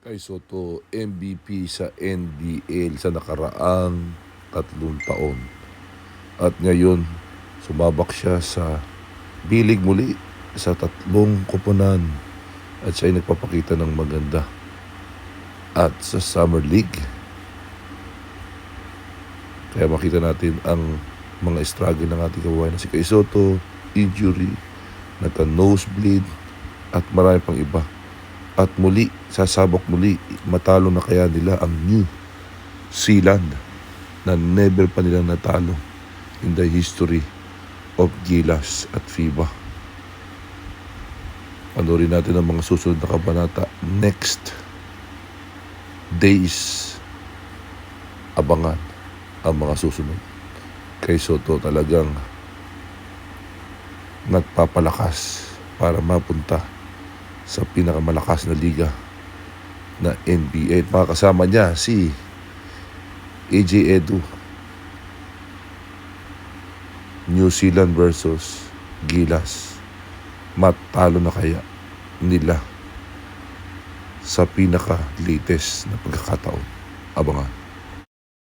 kay Soto MVP sa NBL sa nakaraang tatlong taon. At ngayon, sumabak siya sa bilig muli sa tatlong koponan at siya ay nagpapakita ng maganda. At sa Summer League, kaya makita natin ang mga struggle ng ating kababayan na si Kay Soto, injury, nagka-nosebleed, at marami pang iba. At muli, sasabak muli, matalo na kaya nila ang New Zealand na never pa nilang natalo in the history of Gilas at FIBA. Panorin natin ang mga susunod na kabanata next days abangan ang mga susunod kay Soto talagang nagpapalakas para mapunta sa pinakamalakas na liga na NBA. At makakasama niya si AJ Edu. New Zealand versus Gilas. Matalo na kaya nila sa pinaka-latest na pagkakataon. Abangan.